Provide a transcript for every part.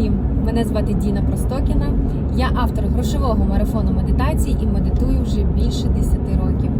всім! Мене звати Діна Простокіна. Я автор грошового марафону медитацій і медитую вже більше 10 років.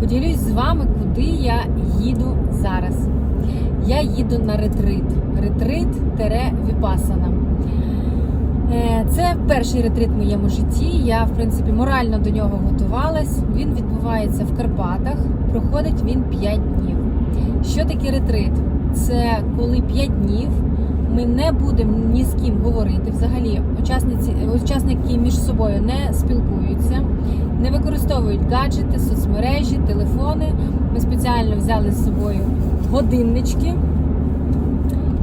Поділюсь з вами, куди я їду зараз. Я їду на ретрит. Ретрит тере Віпасана. Е, Це перший ретрит в моєму житті. Я, в принципі, морально до нього готувалась. Він відбувається в Карпатах. Проходить він 5 днів. Що таке ретрит? Це коли 5 днів ми не будемо ні з ким говорити. Взагалі, учасниці, учасники між собою не спілкуються, не використовують гаджети, соцмережі, телефони. Ми спеціально взяли з собою годиннички.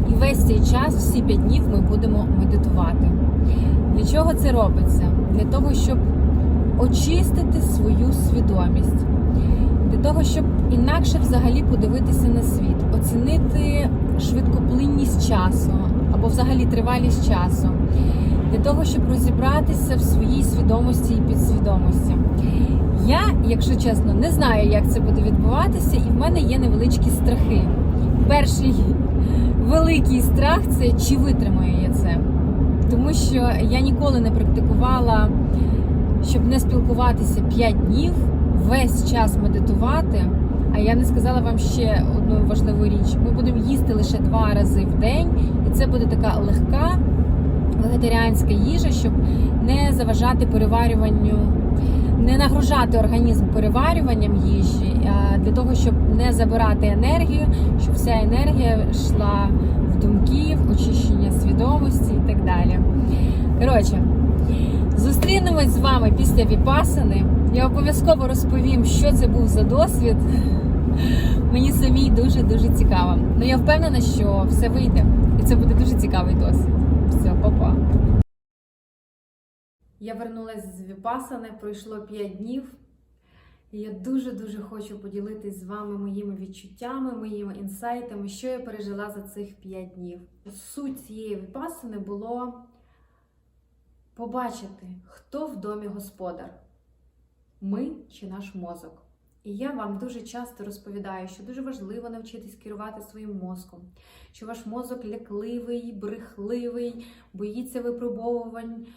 І весь цей час, всі 5 днів, ми будемо медитувати. Для чого це робиться? Для того, щоб очистити свою свідомість, для того, щоб інакше взагалі подивитися на світ, оцінити швидкоплинність часу або взагалі тривалість часу, для того, щоб розібратися в своїй свідомості і підсвідомості. Я, якщо чесно, не знаю, як це буде відбуватися, і в мене є невеличкі страхи. Перший великий страх це чи витримаю я це. Тому що я ніколи не практикувала, щоб не спілкуватися 5 днів, весь час медитувати. А я не сказала вам ще одну важливу річ: ми будемо їсти лише два рази в день, і це буде така легка вегетаріанська їжа, щоб не заважати переварюванню, не нагружати організм переварюванням їжі, для того, щоб не забирати енергію, щоб вся енергія йшла в думки, в очищення свідомості і так далі. Коротше, зустрінемось з вами після віпасани. Я обов'язково розповім, що це був за досвід. Мені самій дуже дуже цікаво. Ну я впевнена, що все вийде, і це буде дуже цікавий досвід. Все, па-па. Я вернулася з Віпасани, пройшло 5 днів. І я дуже-дуже хочу поділитись з вами моїми відчуттями, моїми інсайтами, що я пережила за цих 5 днів. Суть цієї віпасани було побачити, хто в домі господар ми чи наш мозок. І я вам дуже часто розповідаю, що дуже важливо навчитись керувати своїм мозком, що ваш мозок лякливий, брехливий, боїться випробовувань,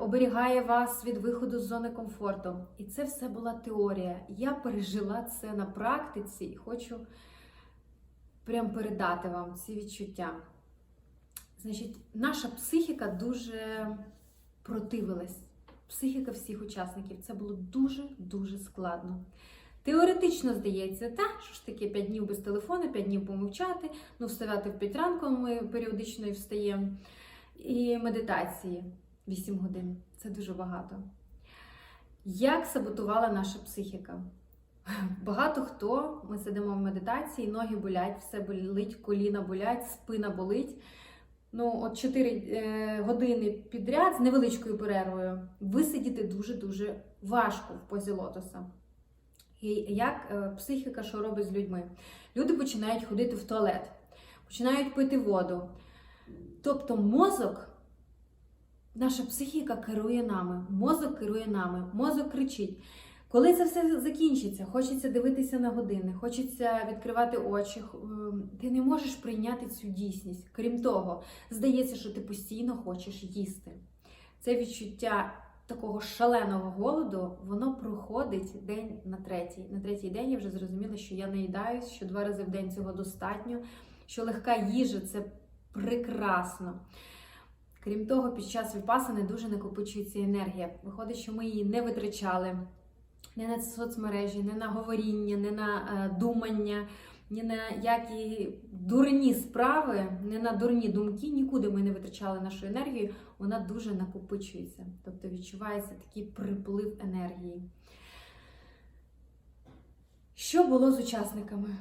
оберігає вас від виходу з зони комфорту. І це все була теорія. Я пережила це на практиці і хочу прям передати вам ці відчуття. Значить, наша психіка дуже противилась. Психіка всіх учасників це було дуже-дуже складно. Теоретично здається, та що ж таке 5 днів без телефону, 5 днів помовчати, ну вставати в 5 ранку, ми періодично і встаємо. І медитації 8 годин це дуже багато. Як саботувала наша психіка? Багато хто ми сидимо в медитації, ноги болять, все болить, коліна болять, спина болить. Ну, от 4 е, години підряд з невеличкою перервою висидіти дуже-дуже важко в позі лотоса. І як е, психіка, що робить з людьми? Люди починають ходити в туалет, починають пити воду. Тобто мозок, наша психіка керує нами, мозок керує нами, мозок кричить. Коли це все закінчиться, хочеться дивитися на години, хочеться відкривати очі, ти не можеш прийняти цю дійсність. Крім того, здається, що ти постійно хочеш їсти. Це відчуття такого шаленого голоду, воно проходить день на третій. На третій день я вже зрозуміла, що я наїдаюсь, що два рази в день цього достатньо, що легка їжа це прекрасно. Крім того, під час випасани дуже накопичується енергія. Виходить, що ми її не витрачали не на соцмережі, не на говоріння, не на е, думання, ні на які дурні справи, не на дурні думки. Нікуди ми не витрачали нашу енергію, вона дуже накопичується. Тобто відчувається такий приплив енергії. Що було з учасниками?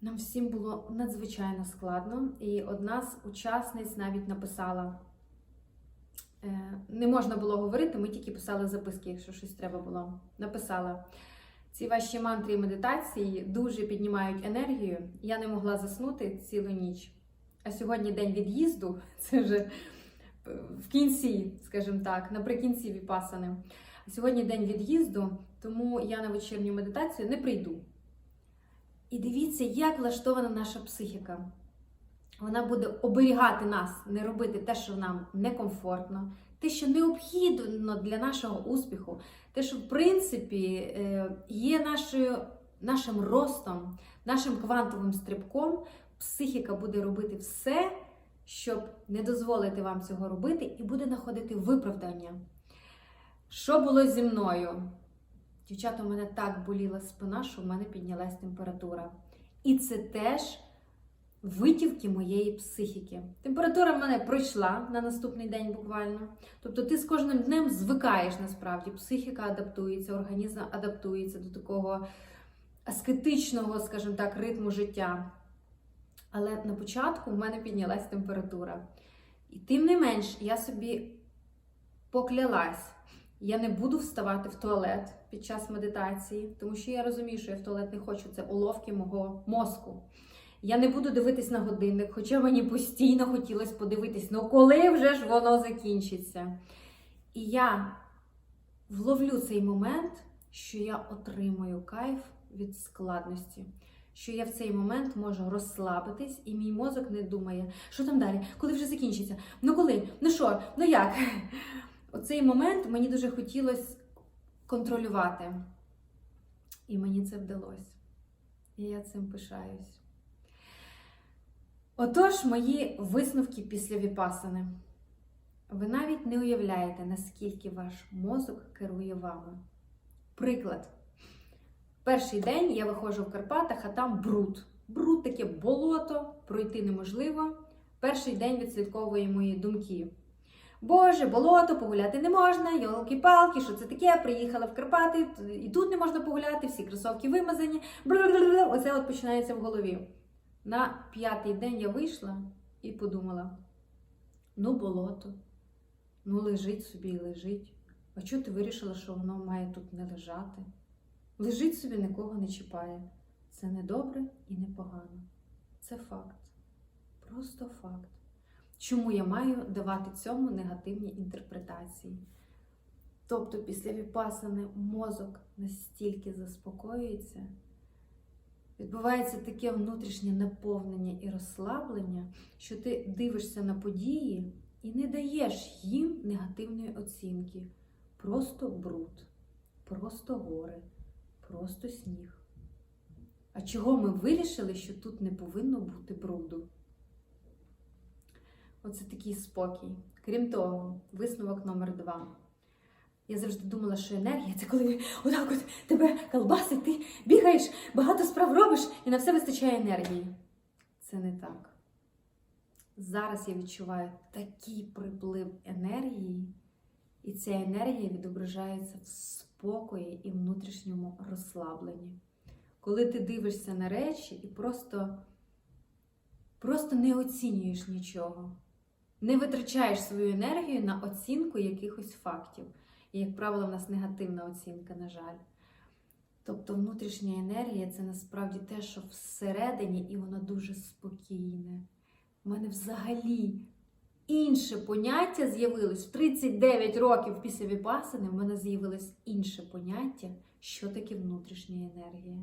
Нам всім було надзвичайно складно, і одна з учасниць навіть написала. Е, Не можна було говорити, ми тільки писали записки, якщо щось треба було. Написала. Ці ваші мантри і медитації дуже піднімають енергію. Я не могла заснути цілу ніч. А сьогодні день від'їзду, це вже в кінці, скажімо так, наприкінці віпасани. Сьогодні день від'їзду, тому я на вечірню медитацію не прийду. І дивіться, як влаштована наша психіка. Вона буде оберігати нас, не робити те, що нам некомфортно, те, що необхідно для нашого успіху, те, що в принципі е, є нашою, нашим ростом, нашим квантовим стрибком. Психіка буде робити все, щоб не дозволити вам цього робити, і буде знаходити виправдання. Що було зі мною? Дівчата, у мене так боліла спина, що в мене піднялась температура. І це теж витівки моєї психіки. Температура в мене пройшла на наступний день буквально. Тобто ти з кожним днем звикаєш насправді. Психіка адаптується, організм адаптується до такого аскетичного, скажімо так, ритму життя. Але на початку в мене піднялась температура. І тим не менш, я собі поклялась. Я не буду вставати в туалет під час медитації, тому що я розумію, що я в туалет не хочу. Це уловки мого мозку. Я не буду дивитись на годинник, хоча мені постійно хотілося подивитись, ну коли вже ж воно закінчиться. І я вловлю цей момент, що я отримую кайф від складності. Що я в цей момент можу розслабитись, і мій мозок не думає, що там далі, коли вже закінчиться, ну коли, ну що, ну як. Оцей момент мені дуже хотілося контролювати. І мені це вдалося. І я цим пишаюсь. Отож, мої висновки після віпасани. Ви навіть не уявляєте, наскільки ваш мозок керує вами. Приклад. Перший день я виходжу в Карпатах, а там бруд. Бруд таке болото, пройти неможливо. Перший день відслідковує мої думки. Боже, болото, погуляти не можна, йолки-палки, що це таке? Приїхала в Карпати, і тут не можна погуляти, всі кросовки вимазані. Оце от починається в голові. На п'ятий день я вийшла і подумала: ну, болото, ну лежить собі і лежить. А чого ти вирішила, що воно має тут не лежати? Лежить собі, нікого не чіпає. Це не добре і не погано. Це факт. Просто факт. Чому я маю давати цьому негативні інтерпретації? Тобто, після віпасани мозок настільки заспокоюється, відбувається таке внутрішнє наповнення і розслаблення, що ти дивишся на події і не даєш їм негативної оцінки. Просто бруд, просто гори, просто сніг. А чого ми вирішили, що тут не повинно бути бруду? Оце такий спокій. Крім того, висновок номер два. Я завжди думала, що енергія це коли отак от тебе колбасить, ти бігаєш, багато справ робиш і на все вистачає енергії. Це не так. Зараз я відчуваю такий приплив енергії, і ця енергія відображається в спокої і внутрішньому розслабленні. Коли ти дивишся на речі і просто, просто не оцінюєш нічого не витрачаєш свою енергію на оцінку якихось фактів. І, як правило, в нас негативна оцінка, на жаль. Тобто внутрішня енергія це насправді те, що всередині, і воно дуже спокійне. У мене взагалі інше поняття з'явилось в 39 років після віпасини, в мене з'явилось інше поняття, що таке внутрішня енергія.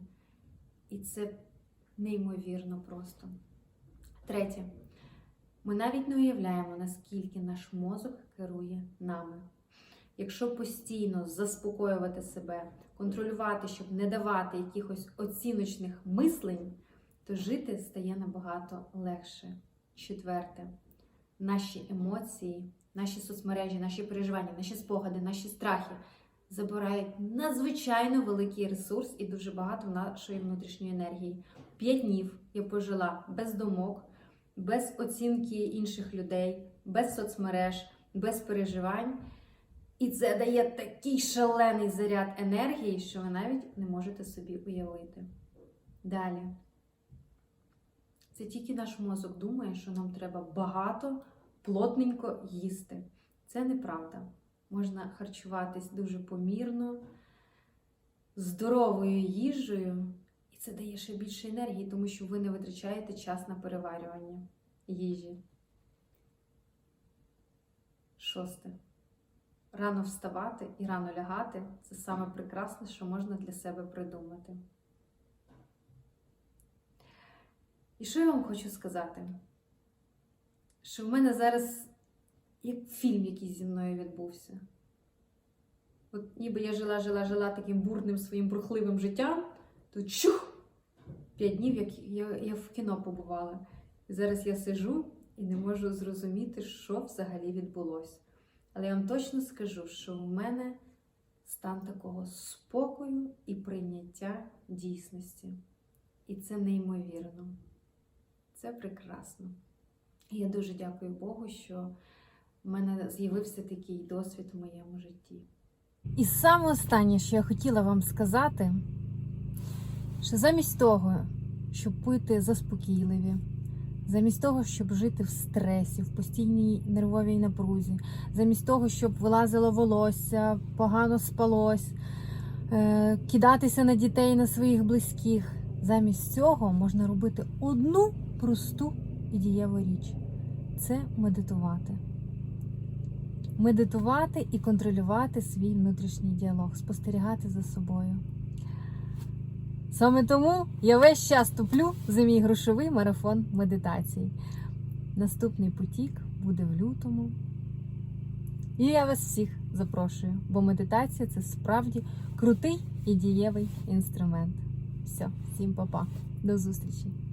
І це неймовірно просто. Третє. Ми навіть не уявляємо, наскільки наш мозок керує нами. Якщо постійно заспокоювати себе, контролювати, щоб не давати якихось оціночних мислень, то жити стає набагато легше. Четверте, наші емоції, наші соцмережі, наші переживання, наші спогади, наші страхи забирають надзвичайно великий ресурс і дуже багато нашої внутрішньої енергії. П'ять днів я пожила без думок без оцінки інших людей, без соцмереж, без переживань. І це дає такий шалений заряд енергії, що ви навіть не можете собі уявити. Далі. Це тільки наш мозок думає, що нам треба багато, плотненько їсти. Це неправда. Можна харчуватись дуже помірно, здоровою їжею і це дає ще більше енергії, тому що ви не витрачаєте час на переварювання їжі. Шосте. Рано вставати і рано лягати це саме прекрасне, що можна для себе придумати. І що я вам хочу сказати? що в мене зараз як фільм якийсь зі мною відбувся. От ніби я жила, жила, жила таким бурним своїм бурхливим життям, то чух! П'ять днів, як я, я в кіно побувала. І зараз я сижу і не можу зрозуміти, що взагалі відбулося. Але я вам точно скажу, що в мене стан такого спокою і прийняття дійсності. І це неймовірно. Це прекрасно. І я дуже дякую Богу, що в мене з'явився такий досвід в моєму житті. І саме останнє, що я хотіла вам сказати, що замість того, щоб пити заспокійливі, замість того, щоб жити в стресі, в постійній нервовій напрузі, замість того, щоб вилазило волосся, погано спалось, е, кидатися на дітей, на своїх близьких. Замість цього можна робити одну просту і дієву річ це медитувати. Медитувати і контролювати свій внутрішній діалог, спостерігати за собою. Саме тому я весь час туплю за мій грошовий марафон медитацій. Наступний потік буде в лютому. І я вас всіх запрошую, бо медитація це справді крутий і дієвий інструмент. Все, всім па-па. До зустрічі!